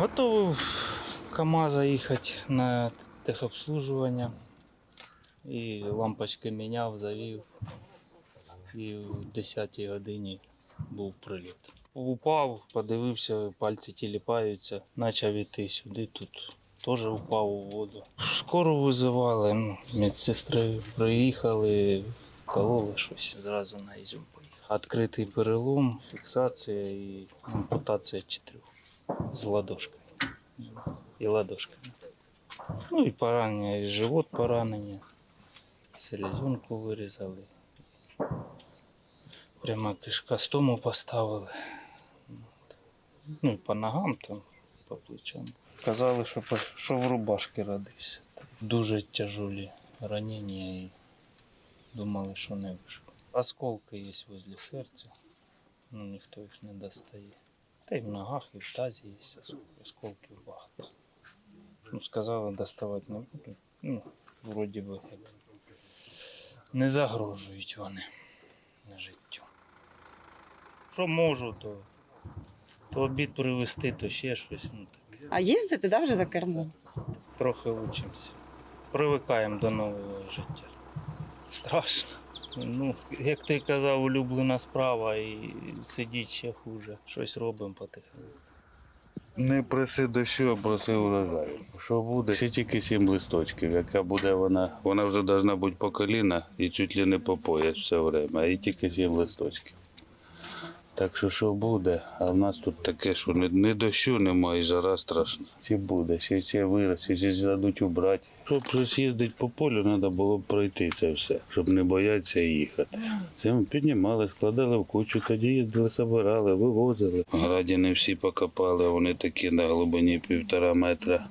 Готовий КАМАЗа їхати на техобслужування. І лампочки міняв, завів. І в 10 годині був приліт. Упав, подивився, пальці тіліпаються, почав іти сюди, тут теж упав у воду. Скоро визивали, ну, медсестри приїхали, кололи щось, зразу на Ізюм поїхав. Відкритий перелом, фіксація і ампутація чотирьох з ладошкою. І ладошками. Ну і поранення, і живот поранення, селезенку вирізали. Прямо кишкостому поставили. Ну і по ногам там, по плечам. Казали, що, що в рубашці родився. Дуже тяжелі ранення і думали, що не вижив. Осколки є возле серця, ну ніхто їх не достає. Та й в ногах, і в тазі є осколків багато. Ну, сказали, доставати не буду. Ну, вроді би не загрожують вони життю. Що можу, то, то обід привезти, то ще щось. Ну, таке. А їздите да, вже за кермом? Трохи учимося. Привикаємо до нового життя. Страшно. Ну, як ти казав, улюблена справа і сидіть ще хуже. Щось робимо потихеньку. Не проси дощу, а проси урожаю. Що буде? Ще тільки сім листочків. Яка буде вона? Вона вже повинна бути по коліна і чуть ли не по пояс все время, і тільки сім листочків. Так що що буде? А в нас тут таке, що не, не дощу немає, і жара страшна. Чи буде, ще це виросте, ще дадуть убрати. Щоб щось їздити по полю, треба було б пройти це все, щоб не боятися їхати. Це ми піднімали, складали в кучу, тоді їздили, собирали, вивозили. В граді не всі покопали, вони такі на глибині півтора метра.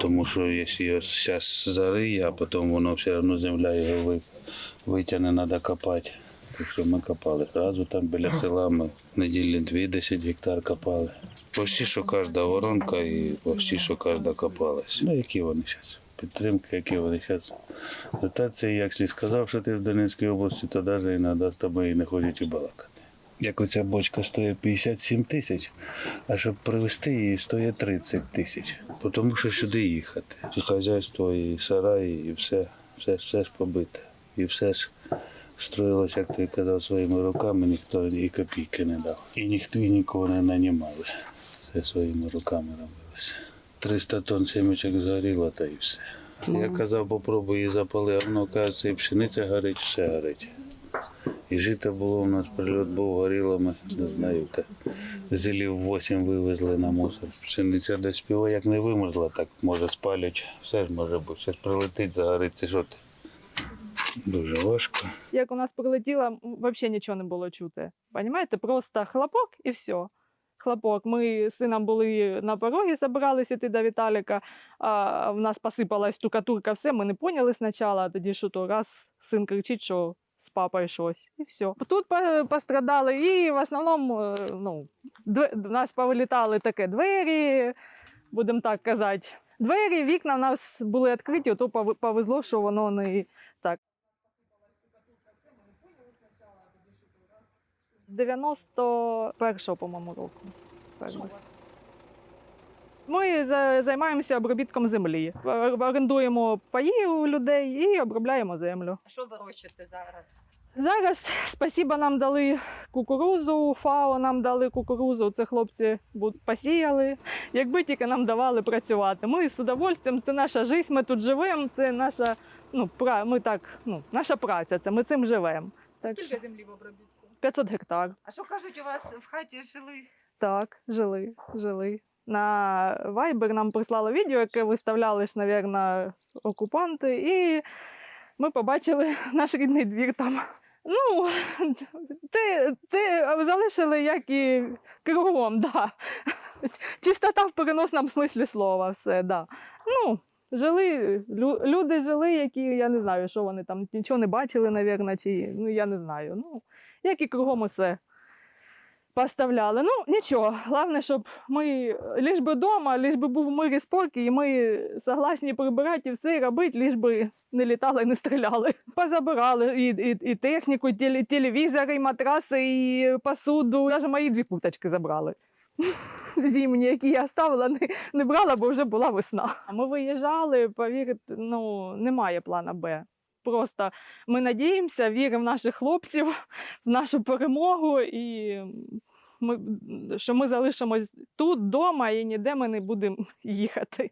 Тому що якщо його зараз зариє, а потім воно все одно земля його ви- витягне, треба копати. Що ми копали. Зразу там біля села ми неділі дві 10 гектар копали. Почти що кожна воронка і почти що кожна копалась. Ну які вони зараз? Підтримки, які вони зараз. Дотація, якщо сказав, що ти з Донецької області, то навіть іноді з тобою не хочуть і балакати. Як оця бочка стоїть 57 тисяч, а щоб привезти її стоїть 30 тисяч. Тому що сюди їхати. І хазяйство, і сарай, і все, все, все ж побите. І все ж строїлося, як ти казав, своїми руками, ніхто і копійки не дав. І ніхто і нікого не нанімали. Все своїми руками робилося. 300 тонн семечок згоріло, та і все. Я казав, попробуй її запали, а воно кажеться, і пшениця горить, все горить. І жито було у нас, прильот був, горіло, ми не знаю, та зілів 8 вивезли на мусор. Пшениця десь співа, як не вимерзла, так може спалять. Все ж може бути. Щось прилетить, загориться, що ти. Дуже важко. Як у нас прилетіло, взагалі нічого не було чути. Понімаєте? Просто хлопок і все. Хлопок. Ми з сином були на порогі, забиралися йти до Віталіка, а в нас посипалась штукатурка, все, ми не поняли спочатку, а тоді що то раз син кричить, що з папою щось, і все. Тут пострадали, і в основному е, ну, в нас повилітали таке двері, будемо так казати. Двері, вікна в нас були відкриті, то повезло, що воно не. З 91-го, по-моєму, року. Ми займаємося обробітком землі. Ор- Орендуємо паї у людей і обробляємо землю. А що вирощуєте зараз? Зараз спасіба нам дали кукурузу, ФАО нам дали кукурузу. Це хлопці посіяли. Якби тільки нам давали працювати. Ми з удовольствием, це наша життя, ми тут живемо, це наша, ну, пра, ми так, ну, наша праця, це ми цим живемо. Так що Скільки землі в обробітку? 500 гектар. А що кажуть, у вас в хаті жили? Так, жили, жили. На Viber нам прислали відео, яке виставляли ж, мабуть, окупанти, і ми побачили наш рідний двір там. Ну, ти, ти залишили як і кругом, да. Чистота в переносному смислі слова, все, да. Ну, жили, лю- люди жили, які, я не знаю, що вони там нічого не бачили, мабуть, чи ну я не знаю. Ну, як і кругом усе поставляли. Ну, нічого. Головне, щоб ми ліж би вдома, ліж би був мир і спокій, і ми согласні прибирати і все робити, ліж би не літали не стріляли. Позабирали і, і, і техніку, і телевізори, і матраси, і посуду. Навіть мої дві курточки забрали. зимні, які я ставила, не, не брала, бо вже була весна. Ми виїжджали, повірте, ну немає плана Б. Просто ми надіємося, віримо в наших хлопців, в нашу перемогу, і ми, що ми залишимось тут, вдома, і ніде ми не будемо їхати.